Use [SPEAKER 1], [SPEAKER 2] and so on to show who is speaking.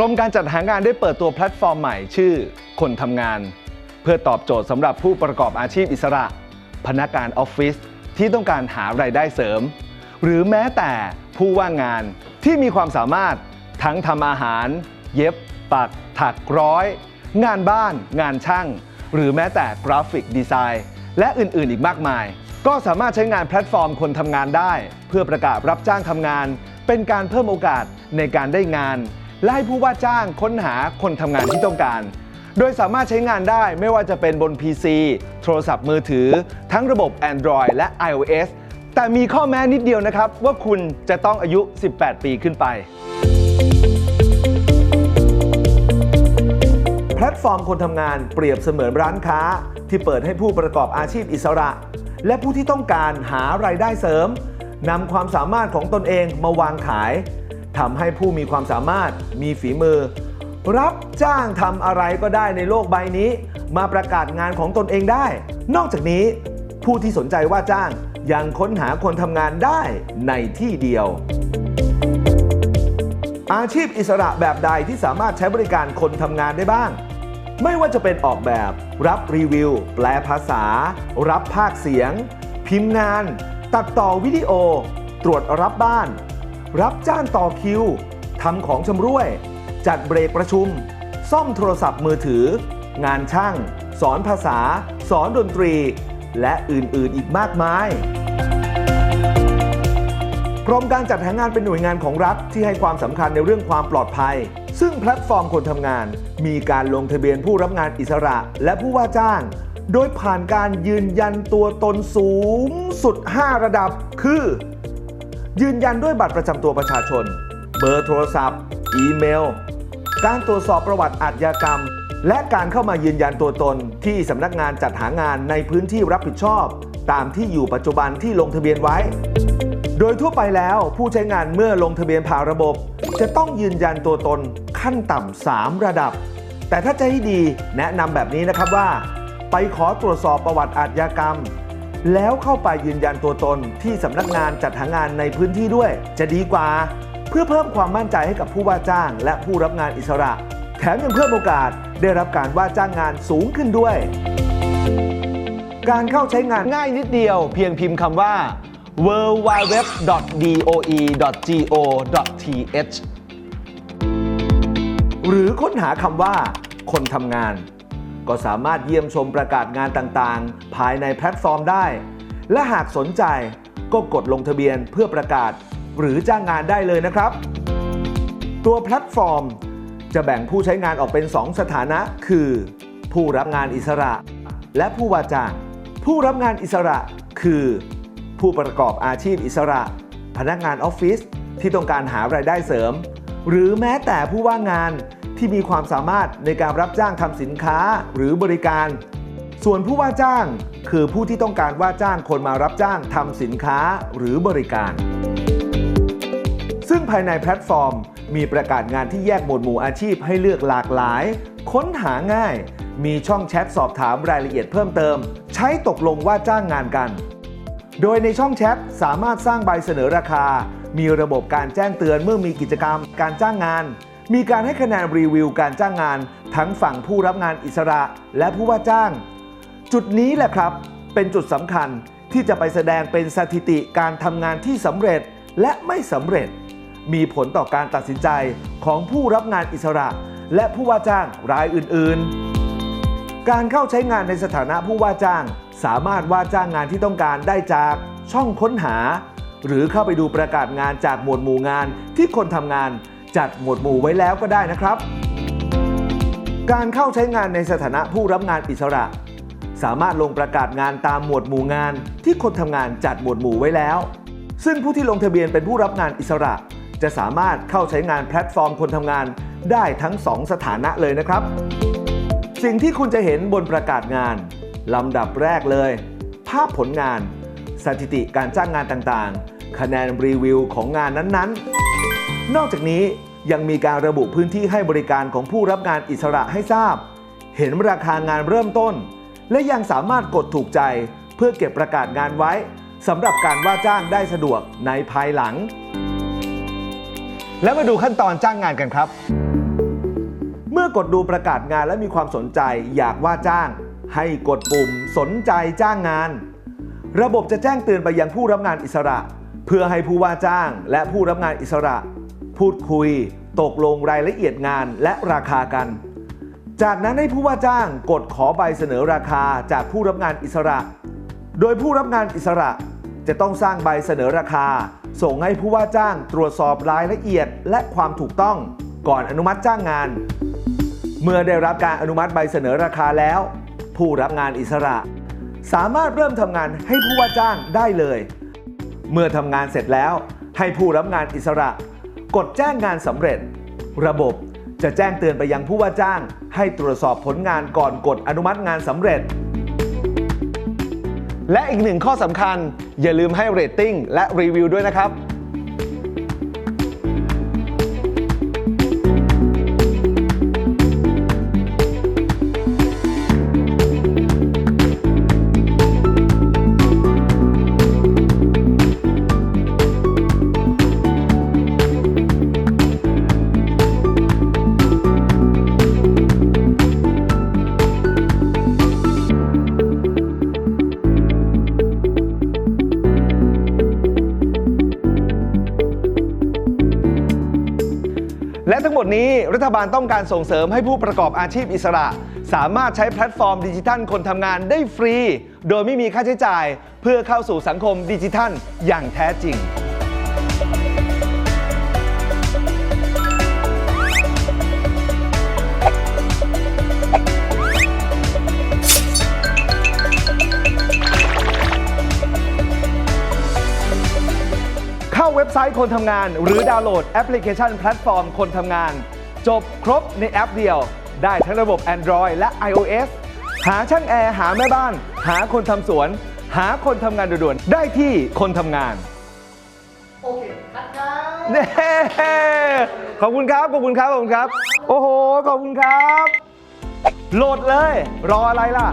[SPEAKER 1] รมการจัดหางานได้เปิดตัวแพลตฟอร์มใหม่ชื่อ คนทำงาน เพื่อตอบโจทย์สำหรับผู้ประกอบอาชีพอิสระ พนักงานออฟฟิศที่ต้องการหารายได้เสริม หรือแม้แต่ผู้ว่างงานที่มีความสามารถทั้งทำอาหาร เย็บ ปัก ถักร้อย งานบ้าน งานช่าง หรือแม้แต่กราฟิกดีไซน์และอื่นๆ อีกมากมาย ก็สามารถใช้งานแพลตฟอร์มคนทำงานได้ เพื่อประกาศรับจ้างทำงาน เป็นการเพิ่มโอกาสในการได้งาน และให้ผู้ว่าจ้างค้นหาคนทำงานที่ต้องการ โดยสามารถใช้งานได้ไม่ว่าจะเป็นบน PC โทรศัพท์มือถือ ทั้งระบบ Android และ iOS แต่มีข้อแม้นิดเดียวนะครับ ว่าคุณจะต้องอายุ 18 ปีขึ้นไป แพลตฟอร์มคนทำงานเปรียบเสมือนร้านค้า ที่เปิดให้ผู้ประกอบอาชีพอิสระ และผู้ที่ต้องการหารายได้เสริมนำความสามารถของตนเองมาวางขาย ทำให้ผู้มีความสามารถมีฝีมือ รับจ้างทำอะไรก็ได้ในโลกใบนี้ มาประกาศงานของตนเองได้ นอกจากนี้ ผู้ที่สนใจว่าจ้างยังค้นหาคนทำงานได้ในที่เดียว อาชีพอิสระแบบใดที่สามารถใช้บริการคนทำงานได้บ้าง ไม่ว่าจะเป็นออกแบบ รับรีวิว แปลภาษา รับภาคเสียง พิมพ์งาน ตัดต่อวิดีโอ ตรวจรับบ้าน รับจ้างต่อคิวทำของชำร่วย จัดเบรกประชุม ซ่อมโทรศัพท์มือถือ งานช่าง สอนภาษา สอนดนตรี และอื่นๆอีกมากมายกรมการจัดหางานเป็นหน่วยงานของรัฐที่ให้ความสำคัญในเรื่องความปลอดภัย ซึ่งแพลตฟอร์มคนทำงาน มีการลงทะเบียนผู้รับงานอิสระ และผู้ว่าจ้าง โดยผ่านการยืนยันตัวตนสูงสุด 5 ระดับ คือ ยืนยันด้วยบัตรประจำตัวประชาชน เบอร์โทรศัพท์ อีเมล การตรวจสอบประวัติอาชญากรรม และการเข้ามายืนยันตัวตนที่สำนักงานจัดหางานในพื้นที่รับผิดชอบ ตามที่อยู่ปัจจุบันที่ลงทะเบียนไว้ โดยทั่วไปแล้วผู้ใช้งานเมื่อลงทะเบียนผ่านระบบ จะต้องยืนยันตัวตนขั้นต่ำ3ระดับ แต่ถ้าจะให้ดีแนะนำแบบนี้นะครับว่า ไปขอตรวจสอบประวัติอาชญากรรม แล้วเข้าไปยืนยันตัวตนที่สำนักงานจัดหางานในพื้นที่ด้วย จะดีกว่า เพื่อเพิ่มความมั่นใจให้กับผู้ว่าจ้าง และผู้รับงานอิสระ แถมยังเพิ่มโอกาสได้รับการว่าจ้างงานสูงขึ้นด้วย การเข้าใช้งานง่ายนิดเดียว เพียงพิมพ์คำว่า www.doe.go.th หรือค้นหาคำว่า คนทำงาน ก็สามารถเยี่ยมชมประกาศงานต่างๆ ภายในแพลตฟอร์มได้ และหากสนใจก็กดลงทะเบียนเพื่อประกาศ หรือจ้างงานได้เลยนะครับ ตัวแพลตฟอร์ม จะแบ่งผู้ใช้งานออกเป็น 2 สถานะ คือ ผู้รับงานอิสระ และผู้ว่าจ้างผู้รับงานอิสระคือ ผู้ประกอบอาชีพอิสระ พนักงานออฟฟิศที่ต้องการหารายได้เสริม หรือแม้แต่ผู้ว่างงาน ที่มีความสามารถในการรับจ้างทำสินค้าหรือบริการ ส่วนผู้ว่าจ้างคือผู้ที่ต้องการว่าจ้างคนมารับจ้างทำสินค้าหรือบริการ ซึ่งภายในแพลตฟอร์ม มีประกาศงานที่แยกหมวดหมู่อาชีพให้เลือกหลากหลาย ค้นหาง่าย มีช่องแชทสอบถามรายละเอียดเพิ่มเติม ใช้ตกลงว่าจ้างงานกัน โดยในช่องแชทสามารถสร้างใบเสนอราคา มีระบบการแจ้งเตือนเมื่อมีกิจกรรมการจ้างงาน มีการให้คะแนนรีวิวการจ้างงาน ทั้งฝั่งผู้รับงานอิสระและผู้ว่าจ้าง จุดนี้แหละครับ เป็นจุดสำคัญที่จะไปแสดงเป็นสถิติการทำงานที่สำเร็จและไม่สำเร็จ มีผลต่อการตัดสินใจของผู้รับงานอิสระ และผู้ว่าจ้างรายอื่น ๆ การเข้าใช้งานในสถานะผู้ว่าจ้าง สามารถว่าจ้างงานที่ต้องการได้จากช่องค้นหา หรือเข้าไปดูประกาศงานจากหมวดหมู่งานที่คนทำงาน จัดหมวดหมู่ไว้แล้วก็ได้นะครับ การเข้าใช้งานในสถานะผู้รับงานอิสระ สามารถลงประกาศงานตามหมวดหมู่งาน ที่คนทำงานจัดหมวดหมู่ไว้แล้ว ซึ่งผู้ที่ลงทะเบียนเป็นผู้รับงานอิสระ จะสามารถเข้าใช้งานแพลตฟอร์มคนทำงานได้ทั้ง 2 สถานะเลยนะครับ สิ่งที่คุณจะเห็นบนประกาศงานลำดับแรกเลย ภาพผลงาน สถิติการจ้างงานต่างๆ คะแนนรีวิวของงานนั้นๆ นอกจากนี้ยังมีการระบุพื้นที่ให้บริการของผู้รับงานอิสระให้ทราบ เห็นราคางานเริ่มต้น และยังสามารถกดถูกใจเพื่อเก็บประกาศงานไว้สำหรับการว่าจ้างได้สะดวกในภายหลัง แล้วมาดูขั้นตอนจ้างงานกันครับ เมื่อกดดูประกาศงานและมีความสนใจอยากว่าจ้าง ให้กดปุ่มสนใจจ้างงาน ระบบจะแจ้งเตือนไปยังผู้รับงานอิสระ เพื่อให้ผู้ว่าจ้างและผู้รับงานอิสระ พูดคุย ตกลงรายละเอียดงานและราคากัน จากนั้นให้ผู้ว่าจ้างกดขอใบเสนอราคาจากผู้รับงานอิสระ โดยผู้รับงานอิสระจะต้องสร้างใบเสนอราคา ส่งให้ผู้ว่าจ้างตรวจสอบรายละเอียดและความถูกต้องก่อนอนุมัติจ้างงาน เมื่อได้รับการอนุมัติใบเสนอราคาแล้ว ผู้รับงานอิสระ สามารถเริ่มทำงานให้ผู้ว่าจ้างได้เลย เมื่อทำงานเสร็จแล้วให้ผู้รับงานอิสระ กดแจ้งงานสำเร็จ ระบบจะแจ้งเตือนไปยังผู้ว่าจ้าง ให้ตรวจสอบผลงานก่อนกดอนุมัติงานสำเร็จ และอีกหนึ่งข้อสำคัญ อย่าลืมให้เรตติ้งและรีวิวด้วยนะครับ มดนี้รัฐบาลต้องการส่งเสริมให้ผู้ประกอบอาชีพอิสระ สามารถใช้แพลตฟอร์มดิจิทัลคนทำงานได้ฟรี โดยไม่มีค่าใช้จ่าย เพื่อเข้าสู่สังคมดิจิทัลอย่างแท้จริง คนทำงาน หรือดาวน์โหลดแอปพลิเคชันแพลตฟอร์มคนทำงาน จบครบในแอปเดียว ได้ทั้งระบบ Android และ iOS หาช่างแอร์หาแม่บ้าน หาคนทำสวน หาคนทำงานด่วนๆได้ที่คนทำงาน
[SPEAKER 2] โอเคคัดครับ
[SPEAKER 1] เน่ขอบคุณครับ ขอบคุณครับ ขอบคุณครับ โอ้โห ขอบคุณครับ โหลดเลย รออะไรล่ะ